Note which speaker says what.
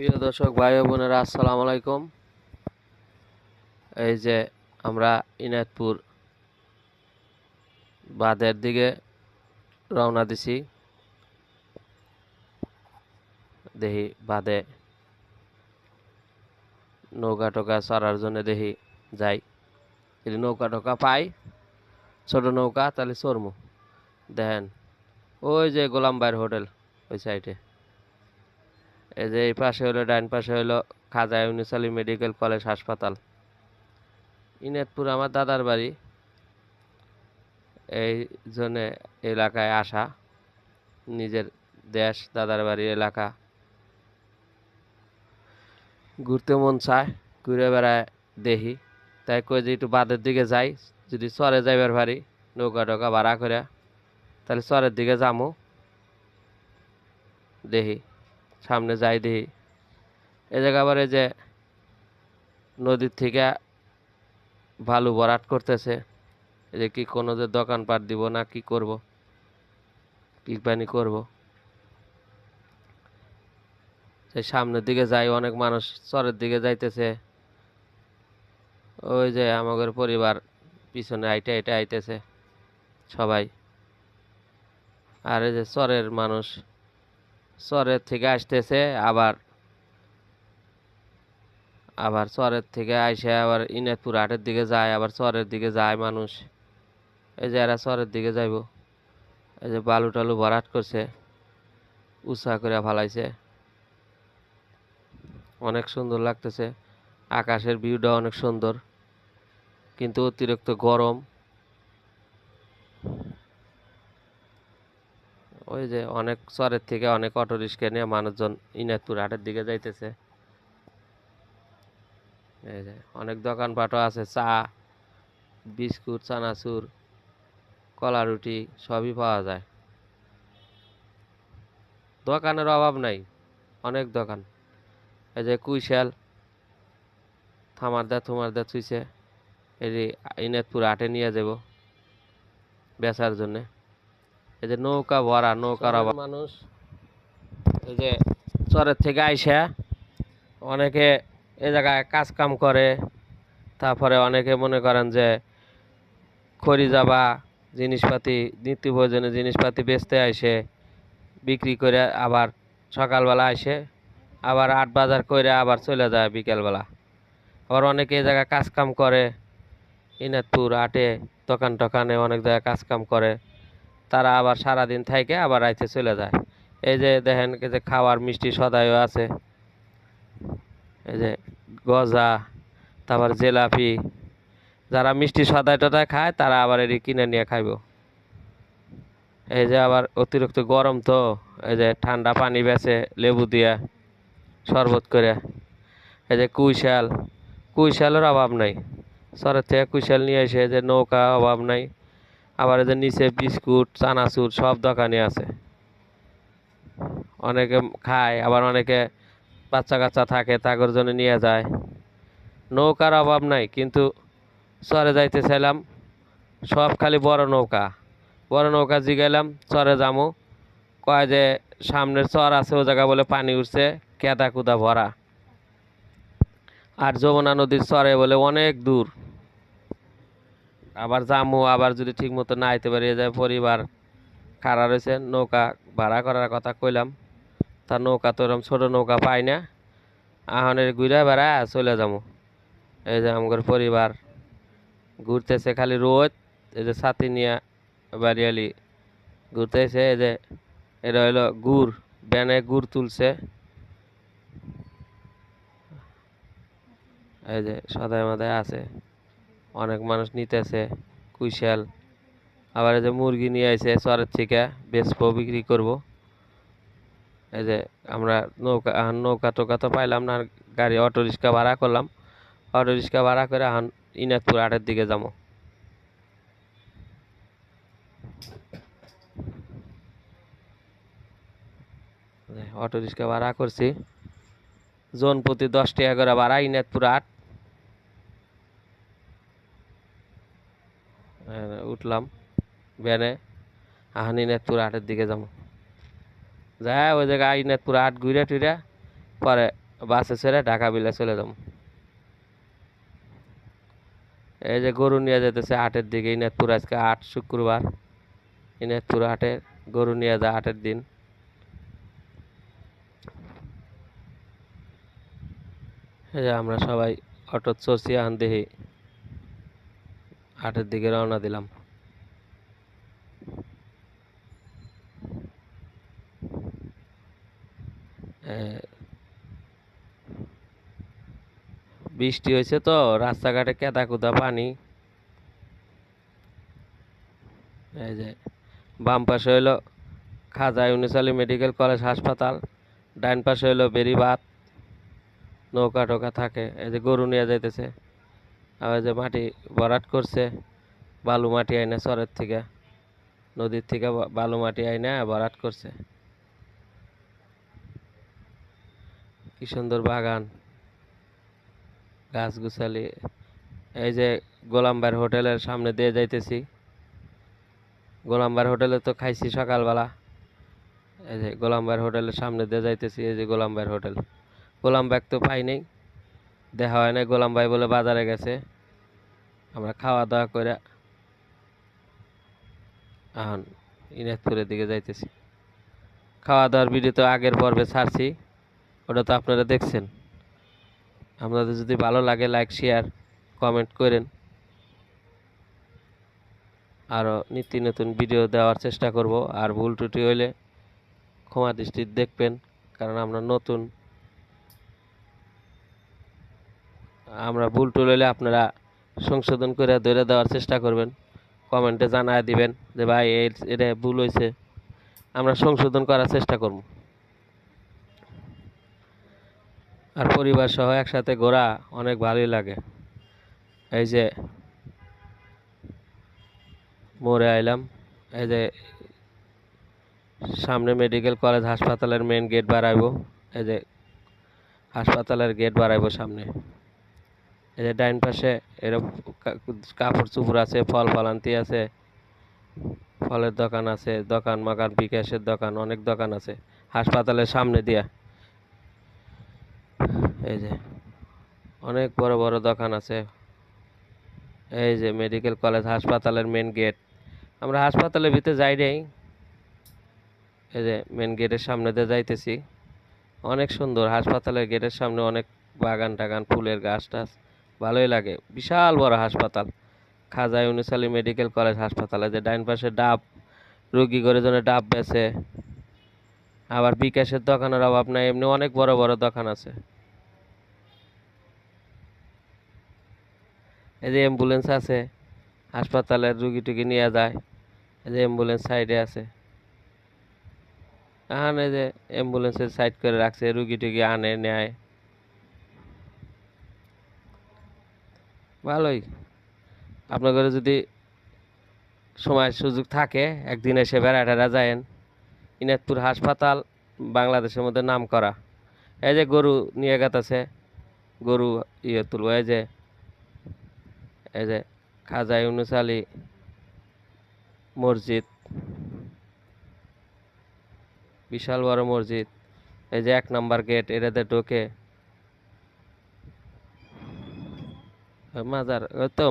Speaker 1: প্রিয় দর্শক, ভাই বোনেরা, আসসালামু আলাইকুম। এই যে আমরা ইনায়তপুর বাঁধের দিকে রওনা দিছি। দেখি বাঁধে নৌকা টোকা চড়ার জন্য দেখি যাই। যদি নৌকা টোকা পাই, ছোট নৌকা, তাহলে চড়মু। দেখেন, ওই যে গোলাম ভাইয়ের হোটেল, ওই সাইডে। এই যে এই পাশে হলো ডাইন পাশে হলো খাজা ইউনুস আলী মেডিকেল কলেজ হাসপাতাল। ইনায়তপুর আমার দাদার বাড়ি। এই জন্যে এলাকায় আসা। নিজের দেশ, দাদার বাড়ি, এলাকা। ঘুরতে মন চায়, ঘুরে বেড়ায় দেখি। তাই কই যে একটু বাঁধের দিকে যাই। যদি চরে যাইবার পারি, নৌকা টৌকা ভাড়া করে তাহলে চরের দিকে যামু। দেখি। সামনে যাই দেখি। এ জায়গা আবার এই যে নদীর থেকে বালু ভরাট করতেছে। এই যে কি কোনো যে দোকানপাট দিব না কি করব? কি পানি করব? সেই সামনের দিকে যাই, অনেক মানুষ চরের দিকে যাইতেছে। ওই যে আমাদের পরিবার পিছনে আইটে আইটে আইতেছে সবাই। আর এই যে চরের মানুষ চরের থেকে আসতেছে, আবার আবার চরের থেকে আইসে আবার ইনায়তপুর হাটের দিকে যায়, আবার চরের দিকে যায় মানুষ। এই যে এরা চরের দিকে যাইব। এই যে বালু টালু ভরাট করছে উৎসাহ করে ফালাইছে। অনেক সুন্দর লাগতেছে। আকাশের ভিউটা অনেক সুন্দর। কিন্তু অতিরিক্ত গরম ওই যে অনেক চরের থেকে অনেক অটো রিক্সা নিয়ে মানুষজন ইনায়তপুর হাটের দিকে যাইতেছে। এই যে অনেক দোকানপাটও আছে, চা, বিস্কুট, চানাচুর, কলা রুটি সবই পাওয়া যায়। দোকানের অভাব নাই, অনেক দোকান। এই যে কুইশাল থামার দা থুমার দা চুইছে এই যে ইনায়তপুর হাটে নিয়ে যাব বেচার জন্যে। এই যে নৌকা ভরা নৌকার মানুষ এই যে চরের থেকে আইসা অনেকে এ জায়গায় কাজ কাম করে তারপরে অনেকে মনে করেন যে খড়ি যাবা জিনিসপাতি নিত্য প্রয়োজনীয় জিনিসপাতি বেচতে আইসে বিক্রি করে আবার সকালবেলা আসে আবার আট বাজার করে আবার চলে যায় বিকেলবেলা। আবার অনেকে এ জায়গায় কাজ কাম করে ইনাতপুর আটে দোকান টোকানে অনেক জায়গায় কাজ কাম করে। তারা আবার সারাদিন থাকে আবার রাইতে চলে যায়। এই যে দেখেন যে খাওয়ার মিষ্টি সদাইও আছে। এই যে গজা, তারপর জেলাপি। যারা মিষ্টি সদাই টদাই খায়, তারা আবার এটি কিনে নিয়ে খাইব। এই যে আবার অতিরিক্ত গরম তো, এই যে ঠান্ডা পানি বেছে লেবু দিয়া শরবত করে। এই যে কুইশাল, কুইশালের অভাব নাই। শহরের থেকে কুইশাল নিয়ে এসে যে নৌকা অভাব নাই। আবার যে নিচে বিস্কুট, চানাচুর সব দোকানে আছে। অনেকে খায়, আবার অনেকে বাচ্চা কাচ্চা থাকে, তাগর জন্য নিয়ে যায়। নৌকার অভাব নাই, কিন্তু চরে যাইতে চাইলাম, সব খালি বড় নৌকা। বড় নৌকা জিগাইলাম, চরে যামু। কয় যে সামনের চর আছে, ও জায়গা বলে পানি উঠছে, কেদা কুদা ভরা। আর যমুনা নদীর চরে বলে অনেক দূর। আবার জামু আবার যদি ঠিক মতো না আইতে পারি যায় পরিবার খাড়া রয়েছে, নৌকা ভাড়া করার কথা কইলাম। তা নৌকা তো এরকম ছোটো নৌকা পাই না। আহনের ঘুরে বেড়া চলে যাব এই যে আমার পরিবার ঘুরতেছে খালি রোদ, এই যে ছাতি নিয়ে বাড়িয়ালি ঘুরতেছে, এই যে এটা হলো গুড়, ব্যানে গুড় তুলছে। এই যে সদাই মাদায় আছে। অনেক মানুষ নিতেছে, কুইশাল। আবার এই যে মুরগি নিয়ে আইছে চরের থেকে, বেচবো, বিক্রি করব। এই যে আমরা নৌকা এখন নৌকা টোকা তো পাইলাম না গাড়ি অটো রিক্সা ভাড়া করলাম। অটো রিক্সা ভাড়া করে এখন ইনাতপুর হাটের দিকে যাব। অটো রিক্সা ভাড়া করছি। জন প্রতি দশ টাকা করে ভাড়া, ইনাতপুর হাট উঠলাম ভ্যানে আহান ইনাতপুর হাটের দিকে যাব। যা ওই জায়গায় ইনাতপুর হাট ঘুরে টুরে পরে বাসে ছেড়ে ঢাকা বিলে চলে যাব। এই যে গরু নিয়ে যেতেছে হাটের দিকে ইনাতপুর আজকে আট শুক্রবার। ইনাতপুর হাটে গরু নিয়ে যায় হাটের দিন। এই যে আমরা সবাই অটো চড়ছি আন দেখি হাটের দিকে রওনা দিলাম এ, বৃষ্টি হয়েছে তো, রাস্তাঘাটে কেদা কুদা পানি। এই যে, বাম পাশে হইল খাজা ইউনুস আলী মেডিকেল কলেজ হাসপাতাল ডাইন পাশে হইল বেরিবাদ নৌকা টোকা থাকে, এই যে গরু নিয়ে যাইতেছে। আর যে মাটি ভরাট করছে, বালু মাটি আইনে চরের থেকে, নদীর থেকে বালু মাটি আইনে ভরাট করছে। কি সুন্দর বাগান। গাছ গুছালি, এই যে গোলামবার হোটেলের সামনে দিয়ে যাইতেছি। গোলামবার হোটেলে তো খাইছি সকালবেলা। এই যে গোলামবার হোটেলের সামনে দিয়ে যাইতেছি, এই যে গোলামবার হোটেল। গোলাম ব্যাগ তো পাই দেখা হয় নাই গোলাম ভাই বলে বাজারে গেছে। আমরা খাওয়া দাওয়া করে এখন ইনাজপুরের দিকে যাইতেছি। খাওয়া দাওয়ার ভিডিও তো আগের পর্বে ছাড়ছি, ওটা তো আপনারা দেখছেন। আপনাদের যদি ভালো লাগে লাইক শেয়ার কমেন্ট করেন। আরও নিত্য নতুন ভিডিও দেওয়ার চেষ্টা করব। আর ভুল ত্রুটি হইলে ক্ষমা দৃষ্টি দেখবেন, কারণ আমরা নতুন। আমরা ভুল টুল হইলে আপনারা সংশোধন করে ধরে দেওয়ার চেষ্টা করবেন। কমেন্টে জানায় দিবেন যে, ভাই এটা ভুল হয়েছে আমরা সংশোধন করার চেষ্টা করব। আর পরিবার সহ একসাথে ঘোরা অনেক ভালোই লাগে। এই যে মোড়ে আইলাম, এই যে সামনে মেডিকেল কলেজ, হাসপাতালের মেন গেট বাড়াইবো, এই যে হাসপাতালের গেট বাড়াইবো সামনে। এই যে ডাইন পাশে এরকম কাপড় চুপড় আছে, ফল ফলান্তি আছে, ফলের দোকান আছে, দোকান মাকান বিকাশের দোকান, অনেক দোকান আছে। হাসপাতালের সামনে দিয়া। এই যে, অনেক বড় বড় দোকান আছে। এই যে মেডিকেল কলেজ হাসপাতালের মেন গেট আমরা হাসপাতালের ভিতরে যাই নাই। এই যে মেন গেটের সামনে দিয়ে যাইতেছি। অনেক সুন্দর হাসপাতালের গেটের সামনে অনেক বাগান টাগান, ফুলের গাছ টাছ, ভালোই লাগে। বিশাল বড় হাসপাতাল। খাজা ইউনুস আলী মেডিকেল কলেজ হাসপাতাল যে ডাইন পাশে ডাব, রুগী করে জন্য ডাব বেচে। আবার বিকাশের দোকানের অভাব নাই, এমনি অনেক বড় বড় দোকান আছে। এই যে অ্যাম্বুলেন্স আছে, হাসপাতালের রুগী টুগি নিয়ে যায়, এই যে অ্যাম্বুলেন্স সাইডে আছে। এখানে যে অ্যাম্বুলেন্সের সাইড করে রাখছে, রুগী টুগি আনে, নেয়। ভালোই। আপনাদের যদি সময় সুযোগ থাকে, একদিন এসে বেড়া বেড়াটারা যায়েন। ইনাতপুর হাসপাতাল, বাংলাদেশের মধ্যে নাম করা এই যে গরু নিয়ে গেতেছে, গরু ইয়ে তুলব, এই যে এই যে খাজা ইউনুস আলী মসজিদ, বিশাল বড় মসজিদ, এই যে এক নাম্বার গেট এটাতে ঢোকে। মাজার তো